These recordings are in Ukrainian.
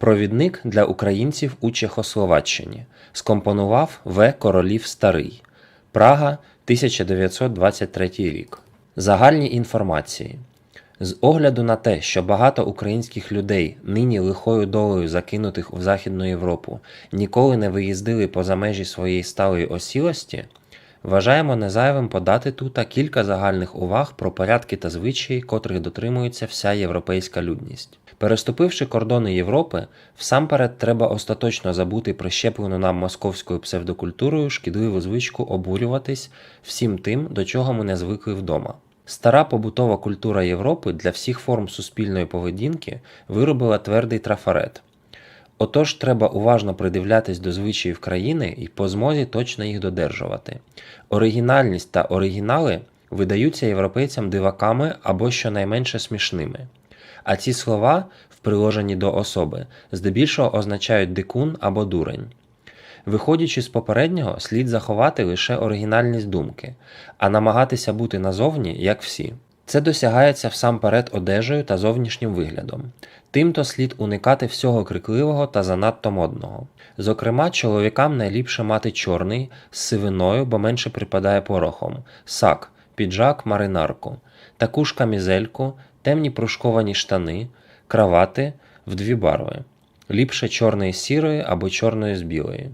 Провідник для українців у Чехословаччині. Скомпонував В. Королів Старий. Прага, 1923 рік. Загальні інформації. З огляду на те, що багато українських людей, нині лихою долею закинутих у Західну Європу, ніколи не виїздили поза межі своєї сталої осілості, вважаємо незайвим подати тут кілька загальних уваг про порядки та звичаї, котрих дотримується вся європейська людність. Переступивши кордони Європи, всамперед треба остаточно забути прищеплену нам московською псевдокультурою шкідливу звичку обурюватись всім тим, до чого ми не звикли вдома. Стара побутова культура Європи для всіх форм суспільної поведінки виробила твердий трафарет. Отож, треба уважно придивлятись до звичаїв країни і по змозі точно їх додержувати. Оригінальність та оригінали видаються європейцям диваками або щонайменше смішними. А ці слова, в приложенні до особи, здебільшого означають дикун або дурень. Виходячи з попереднього, слід заховати лише оригінальність думки, а намагатися бути назовні, як всі. Це досягається всамперед одежею та зовнішнім виглядом. Тимто слід уникати всього крикливого та занадто модного. Зокрема, чоловікам найліпше мати чорний з сивиною, бо менше припадає порохом, сак, піджак, маринарку, таку ж камізельку, темні прушковані штани, кравати в дві барви, ліпше чорної з сірої або чорної з білої.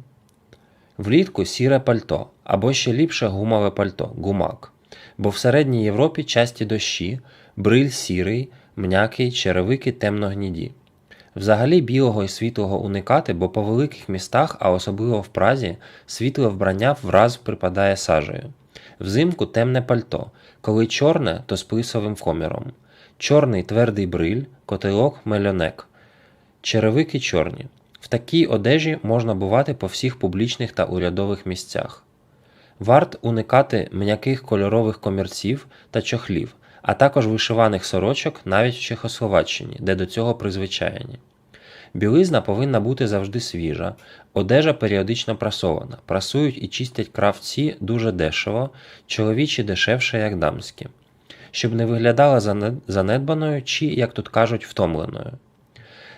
Влітку сіре пальто, або ще ліпше гумове пальто гумак. Бо в середній Європі часті дощі, бриль сірий, м'який, черевики темно-гніді. Взагалі білого і світлого уникати, бо по великих містах, а особливо в Празі, світле вбрання враз припадає сажею. Взимку темне пальто, коли чорне, то з плисовим коміром. Чорний твердий бриль, котелок мельонек. Черевики чорні. В такій одежі можна бувати по всіх публічних та урядових місцях. Варт уникати м'яких кольорових комірців та чохлів, а також вишиваних сорочок навіть в Чехословаччині, де до цього призвичаєні. Білизна повинна бути завжди свіжа, одежа періодично прасована, прасують і чистять кравці дуже дешево, чоловічі дешевше, як дамські, щоб не виглядала занедбаною чи, як тут кажуть, втомленою.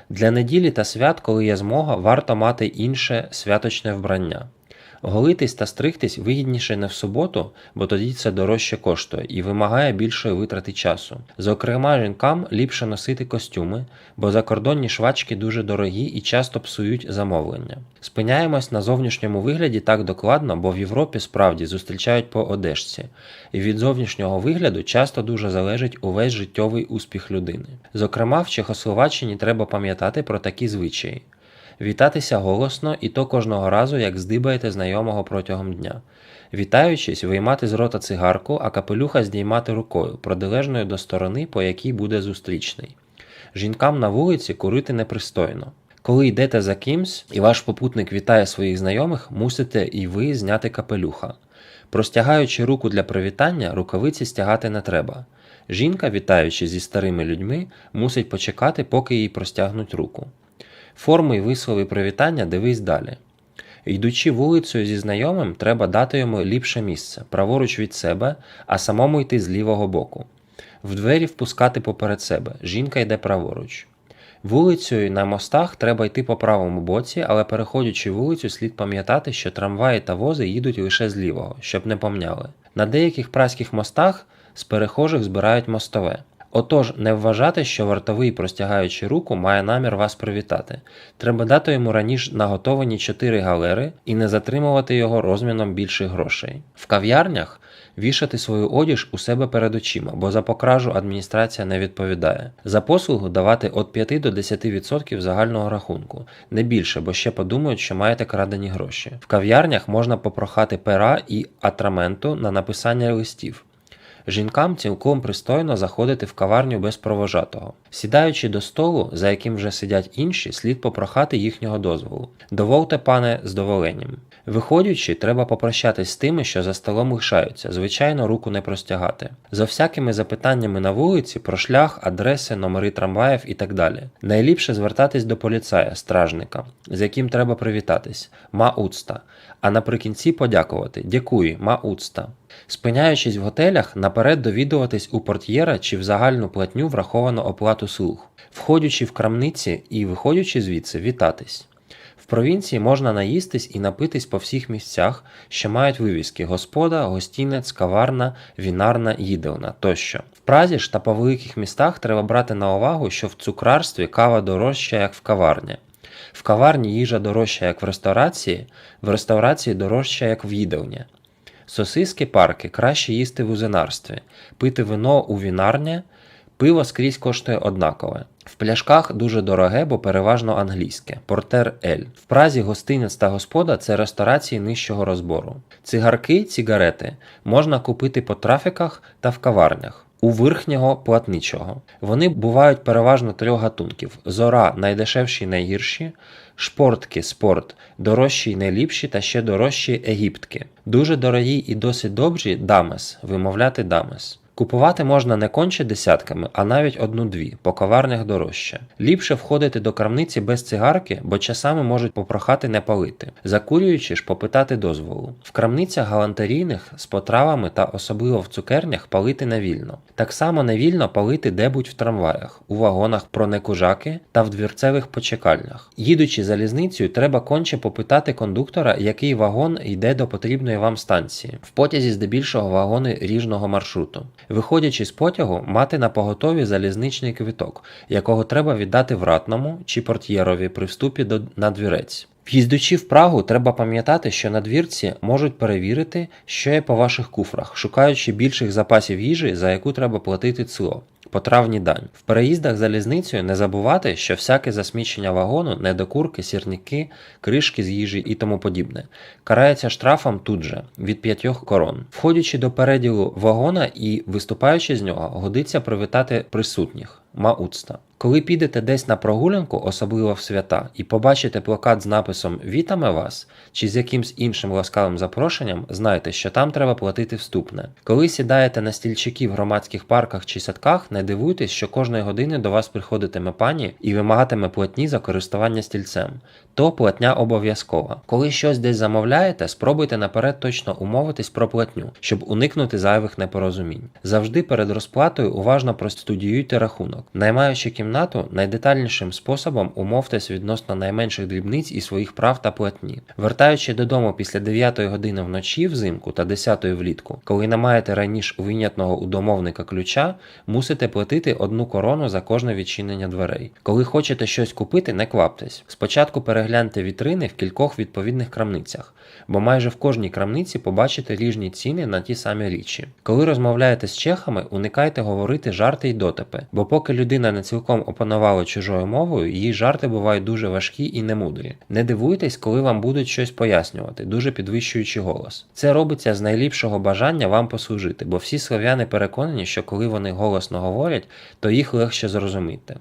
Для неділі та свят, коли є змога, варто мати інше святочне вбрання. Голитись та стригтись вигідніше не в суботу, бо тоді це дорожче коштує і вимагає більшої витрати часу. Зокрема, жінкам ліпше носити костюми, бо закордонні швачки дуже дорогі і часто псують замовлення. Спиняємось на зовнішньому вигляді так докладно, бо в Європі справді зустрічають по одежці, і від зовнішнього вигляду часто дуже залежить увесь життєвий успіх людини. Зокрема, в Чехословаччині треба пам'ятати про такі звичаї. Вітатися голосно і то кожного разу, як здибаєте знайомого протягом дня. Вітаючись, виймати з рота цигарку, а капелюха здіймати рукою, протилежною до сторони, по якій буде зустрічний. Жінкам на вулиці курити непристойно. Коли йдете за кимсь і ваш попутник вітає своїх знайомих, мусите і ви зняти капелюха. Простягаючи руку для привітання, рукавиці стягати не треба. Жінка, вітаючи зі старими людьми, мусить почекати, поки їй простягнуть руку. Форми й вислови привітання дивись далі. Йдучи вулицею зі знайомим, треба дати йому ліпше місце, праворуч від себе, а самому йти з лівого боку. В двері впускати поперед себе, жінка йде праворуч. Вулицею на мостах треба йти по правому боці, але переходячи вулицю, слід пам'ятати, що трамваї та вози їдуть лише з лівого, щоб не помняли. На деяких праських мостах з перехожих збирають мостове. Отож, не вважати, що вартовий, простягаючи руку, має намір вас привітати. Треба дати йому раніше наготовані чотири галери і не затримувати його розміном більших грошей. В кав'ярнях вішати свою одіж у себе перед очима, бо за покражу адміністрація не відповідає. За послугу давати від 5 до 10% загального рахунку, не більше, бо ще подумають, що маєте крадені гроші. В кав'ярнях можна попрохати пера і атраменту на написання листів. Жінкам цілком пристойно заходити в каварню без провожатого. Сідаючи до столу, за яким вже сидять інші, слід попрохати їхнього дозволу. Довольте, пане, з доволенням. Виходячи, треба попрощатись з тими, що за столом лишаються, звичайно, руку не простягати. За всякими запитаннями на вулиці про шлях, адреси, номери трамваїв і так далі. Найліпше звертатись до поліцая, стражника, з яким треба привітатись, ма уцта, а наприкінці подякувати. Дякую, ма уцта. Спиняючись в готелях, наперед довідуватись у портьєра чи в загальну платню враховано оплату слуг, входячи в крамниці і виходячи звідси, вітатись. В провінції можна наїстись і напитись по всіх місцях, що мають вивіски господа, гостінець, каварна, вінарна, їдельна тощо. В Празі ж та по великих містах треба брати на увагу, що в цукрарстві кава дорожча, як в каварні. В каварні їжа дорожча, як в ресторації, в ресторації дорожча, як в їдельні. Сосиски парки краще їсти в узинарстві, пити вино у вінарні, пиво скрізь коштує однакове. В пляшках дуже дороге, бо переважно англійське портер Ель. В Празі гостинець та господа це ресторації нижчого розбору. Цигарки, цигарети можна купити по трафіках та в каварнях. У верхнього платничого. Вони бувають переважно трьох гатунків: зора найдешевші найгірші, шпортки спорт дорожчі й найліпші та ще дорожчі егіптки. Дуже дорогі і досить добрі дамес, вимовляти дамес. Купувати можна не конче десятками, а навіть одну-дві, по каварнях дорожче. Ліпше входити до крамниці без цигарки, бо часами можуть попрохати не палити, закурюючи ж попитати дозволу. В крамницях галантерійних з потравами та особливо в цукернях палити не вільно. Так само не вільно палити де-будь в трамваях, у вагонах про некужаки та в двірцевих почекальнях. Їдучи залізницею, треба конче попитати кондуктора, який вагон йде до потрібної вам станції. В потязі здебільшого вагони ріжного маршруту. Виходячи з потягу, мати на поготові залізничний квиток, якого треба віддати вратному чи портьєрові при вступі до на двірець. В'їздучи в Прагу, треба пам'ятати, що на двірці можуть перевірити, що є по ваших куфрах, шукаючи більших запасів їжі, за яку треба платити ЦЛО. Потравні дань. В переїздах залізницею не забувати, що всяке засмічення вагону, недокурки, сірники, кришки з їжі і тому подібне, карається штрафом тут же від 5 корон. Входячи до переділу вагона і виступаючи з нього, годиться привітати присутніх. Мауцта. Коли підете десь на прогулянку, особливо в свята, і побачите плакат з написом Вітаме вас чи з якимсь іншим ласкавим запрошенням, знайте, що там треба платити вступне. Коли сідаєте на стільчики в громадських парках чи садках, не дивуйтесь, що кожної години до вас приходитиме пані і вимагатиме платні за користування стільцем. То платня обов'язкова. Коли щось десь замовляєте, спробуйте наперед точно умовитись про платню, щоб уникнути зайвих непорозумінь. Завжди перед розплатою уважно простудіюйте рахунок. Наймаючи кімнату, найдетальнішим способом умовтесь відносно найменших дрібниць і своїх прав та платні. Вертаючи додому після 9 години вночі взимку та 10 влітку, коли не маєте раніше винятного у домовника ключа, мусите платити одну корону за кожне відчинення дверей. Коли хочете щось купити, не кваптесь. Спочатку перегляньте вітрини в кількох відповідних крамницях, бо майже в кожній крамниці побачите ріжні ціни на ті самі річі. Коли розмовляєте з чехами, уникайте говорити жарти й дотипи, бо поки людина не цілком опанувала чужою мовою, її жарти бувають дуже важкі і немудрі. Не дивуйтесь, коли вам будуть щось пояснювати, дуже підвищуючи голос. Це робиться з найліпшого бажання вам послужити, бо всі слов'яни переконані, що коли вони голосно говорять, то їх легше зрозуміти.